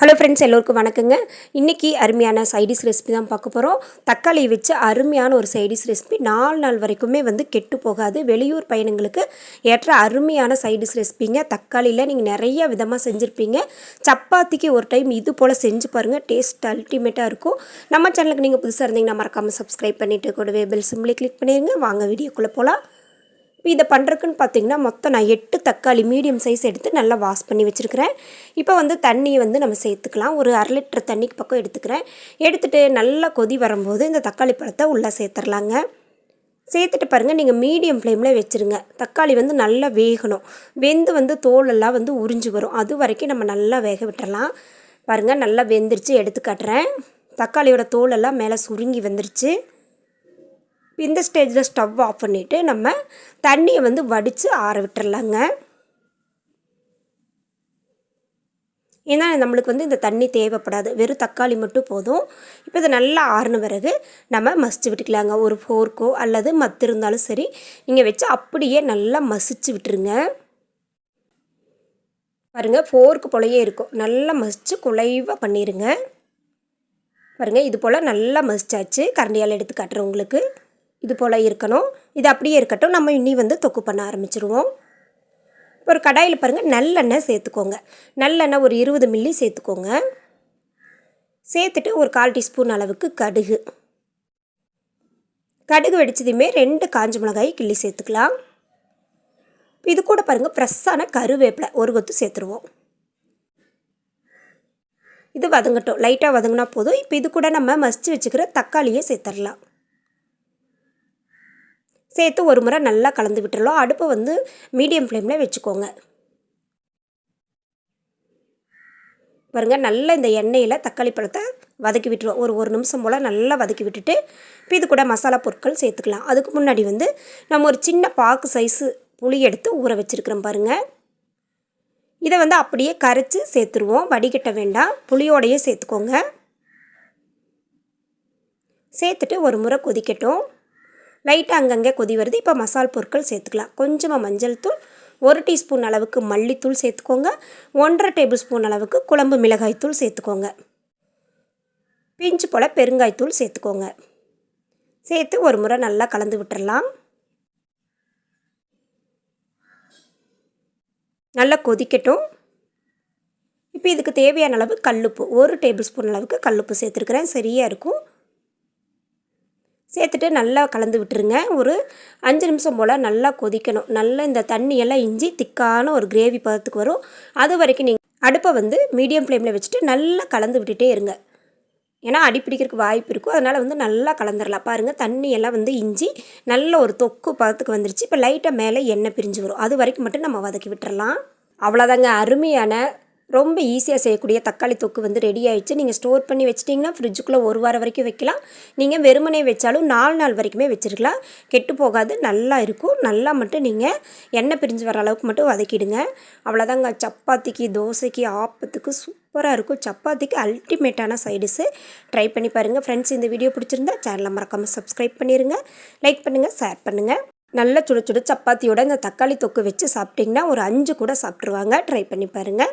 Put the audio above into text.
Hello friends எல்லோருக்கும் வணக்கங்க. இன்றைக்கி அருமையான சைடிஷ் ரெசிபி தான் பார்க்க போகிறோம் தக்காளி வச்சு அருமையான ஒரு சைடிஷ் ரெசிபி நாலு நாள் வரைக்குமே வந்து கெட்டு போகாது. வெளியூர் பயணங்களுக்கு ஏற்ற அருமையான சைடிஷ் ரெசிபிங்க தக்காளியில் நீங்கள் நிறைய விதமாக செஞ்சுருப்பீங்க. சப்பாத்திக்கு ஒரு டைம் இது போல் செஞ்சு பாருங்கள் டேஸ்ட் அல்டிமேட்டாக இருக்கும். நம்ம சேனலுக்கு நீங்கள் புதுசாக இருந்தீங்கன்னா மறக்காமல் சப்ஸ்கிரைப் பண்ணிவிட்டு கூடவே பெல் சிம்லி கிளிக் பண்ணிடுங்க வாங்க வீடியோக்குள்ளே போகலாம் இப்போ இதை பண்ணுறதுக்குன்னு பார்த்தீங்கன்னா மொத்தம் நான் எட்டு தக்காளி மீடியம் சைஸ் எடுத்து நல்லா வாஷ் பண்ணி வச்சுருக்கிறேன். இப்போ வந்து தண்ணியை வந்து நம்ம சேர்த்துக்கலாம். ஒரு அரை லிட்டர் தண்ணிக்கு பக்கம் எடுத்துக்கிறேன். எடுத்துகிட்டு நல்லா கொதி வரும்போது இந்த தக்காளி பழத்தை உள்ளே சேர்த்துடலாங்க. சேர்த்துட்டு பாருங்கள் நீங்கள் மீடியம் ஃப்ளேமில் வச்சுருங்க. தக்காளி வந்து நல்லா வேகணும். வெந்து வந்து தோலெல்லாம் வந்து உறிஞ்சு வரும். அது வரைக்கும் நம்ம நல்லா வேக விட்டுறலாம் பாருங்கள் நல்லா வெந்துருச்சு எடுத்து காட்டுறேன். தக்காளியோட தோலெல்லாம் மேலே சுருங்கி வந்துருச்சு. இந்த ஸ்டேஜில் ஸ்டவ் ஆஃப் பண்ணிவிட்டு நம்ம தண்ணியை வந்து வடித்து ஆற விட்டுறலாங்க. ஏன்னா நம்மளுக்கு வந்து இந்த தண்ணி தேவைப்படாது. வெறும் தக்காளி மட்டும் போதும். இப்போ இதை நல்லா ஆறின பிறகு நம்ம மசிச்சு விட்டுக்கலாங்க. ஒரு ஃபோர்க்கோ அல்லது மத்து இருந்தாலும் சரி நீங்கள் வச்சு அப்படியே நல்லா மசிச்சு விட்டுருங்க. பாருங்கள் ஃபோர்க்கு போலையே இருக்கும். நல்லா மசித்து குலைவாக பண்ணிடுங்க பாருங்கள் இது போல் நல்லா மசிச்சாச்சு. கரண்டியால் எடுத்து காட்டுறேன் உங்களுக்கு. இது போல் இருக்கணும். இது அப்படியே இருக்கட்டும். நம்ம இன்னி வந்து தொக்கு பண்ண ஆரம்பிச்சிருவோம். ஒரு கடாயில் பாருங்கள் நல்லெண்ணெய் சேர்த்துக்கோங்க. நல்லெண்ணெய் ஒரு இருபது மில்லி சேர்த்துக்கோங்க. சேர்த்துட்டு ஒரு கால் டீஸ்பூன் அளவுக்கு கடுகு. கடுகு வெடிச்சதுமே ரெண்டு காஞ்ச மிளகாய் கிள்ளி சேர்த்துக்கலாம். இது கூட பாருங்கள் ஃப்ரெஷ்ஷான கருவேப்பிலை ஒரு கொத்து சேர்த்துருவோம். இது வதங்கட்டும். லைட்டாக வதங்கினா போதும். இப்போ இது கூட நம்ம மசித்து வச்சுக்கிற தக்காளியை சேர்த்துடலாம். சேர்த்து ஒரு முறை நல்லா கலந்து விட்டுறலாம். அடுப்பை வந்து மீடியம் ஃப்ளேமில் வச்சுக்கோங்க. பாருங்கள் நல்லா இந்த எண்ணெயில் தக்காளி பழத்தை வதக்கி விட்டுருவோம் ஒரு ஒரு நிமிஷம் போல் நல்லா வதக்கி விட்டுட்டு இப்போ இது கூட மசாலா பொருட்கள் சேர்த்துக்கலாம். அதுக்கு முன்னாடி வந்து நம்ம ஒரு சின்ன பாக்கு சைஸு புளி எடுத்து ஊற வச்சுருக்குறோம் பாருங்கள் இதை வந்து அப்படியே கரைச்சி சேர்த்துருவோம். வடிகட்ட வேண்டாம். புளியோடையே சேர்த்துக்கோங்க. சேர்த்துட்டு ஒரு முறை கொதிக்கட்டும். லைட்டாக அங்கங்கே கொதி வருது. இப்போ மசால் பொருட்கள் சேர்த்துக்கலாம். கொஞ்சமாக மஞ்சள் தூள் ஒரு டீஸ்பூன் அளவுக்கு மல்லித்தூள் சேர்த்துக்கோங்க. ஒன்றரை டேபிள் ஸ்பூன் அளவுக்கு குழம்பு மிளகாய்த்தூள் சேர்த்துக்கோங்க. பிஞ்சு போல் பெருங்காய்த்தூள் சேர்த்துக்கோங்க. சேர்த்து ஒரு முறை நல்லா கலந்து விட்டுறலாம். நல்லா கொதிக்கட்டும். இப்போ இதுக்கு தேவையான அளவு கல்லுப்பு ஒரு டேபிள் ஸ்பூன் அளவுக்கு கல்லுப்பு சேர்த்துருக்குறேன். சரியாக இருக்கும். சேர்த்துட்டு நல்லா கலந்து விட்டுருங்க. ஒரு அஞ்சு நிமிஷம் போல் நல்லா கொதிக்கணும். நல்லா இந்த தண்ணியெல்லாம் இஞ்சி திக்கான ஒரு கிரேவி பதத்துக்கு வரும். அது வரைக்கும் நீங்கள் அடுப்பை வந்து மீடியம் ஃப்ளேமில் வச்சுட்டு நல்லா கலந்து விட்டுட்டே இருங்க. ஏன்னா அடிப்பிடிக்கிறதுக்கு வாய்ப்பு இருக்கும். அதனால் வந்து நல்லா கலந்துடலாம் பாருங்கள் தண்ணியெல்லாம் வந்து இஞ்சி நல்ல ஒரு தொக்கு பதத்துக்கு வந்துருச்சு. இப்போ லைட்டாக மேலே எண்ணெய் பிரிஞ்சு வரும். அது வரைக்கும் மட்டும் நம்ம வதக்கி விட்டுறலாம். அவ்வளோதாங்க அருமையான ரொம்ப ஈஸியாக செய்யக்கூடிய தக்காளி தொக்கு வந்து ரெடி ஆகிடுச்சு நீங்கள் ஸ்டோர் பண்ணி வச்சிட்டிங்கன்னா ஃப்ரிட்ஜுக்குள்ளே ஒரு வாரம் வரைக்கும் வைக்கலாம். நீங்கள் வெறுமனே வச்சாலும் நாலு நாள் வரைக்குமே வச்சுருக்கலாம். கெட்டு போகாது நல்லா இருக்கும். நல்லா மட்டும் நீங்கள் எண்ணெய் பிரிஞ்சு வர அளவுக்கு மட்டும் வதக்கிடுங்க. அவ்வளோதாங்க சப்பாத்திக்கு தோசைக்கு ஆப்பத்துக்கு சூப்பராக இருக்கும். சப்பாத்திக்கு அல்டிமேட்டான சைடிஸு ட்ரை பண்ணி பாருங்கள் ஃப்ரெண்ட்ஸ் இந்த வீடியோ பிடிச்சிருந்தா சேனலை மறக்காமல் சப்ஸ்கிரைப் பண்ணிடுங்க லைக் பண்ணுங்கள் ஷேர் பண்ணுங்கள் நல்ல சுட சுட சப்பாத்தியோட இந்த தக்காளி தொக்கு வச்சு சாப்பிட்டிங்கன்னா ஒரு அஞ்சு கூட சாப்பிட்ருவாங்க ட்ரை பண்ணி பாருங்கள்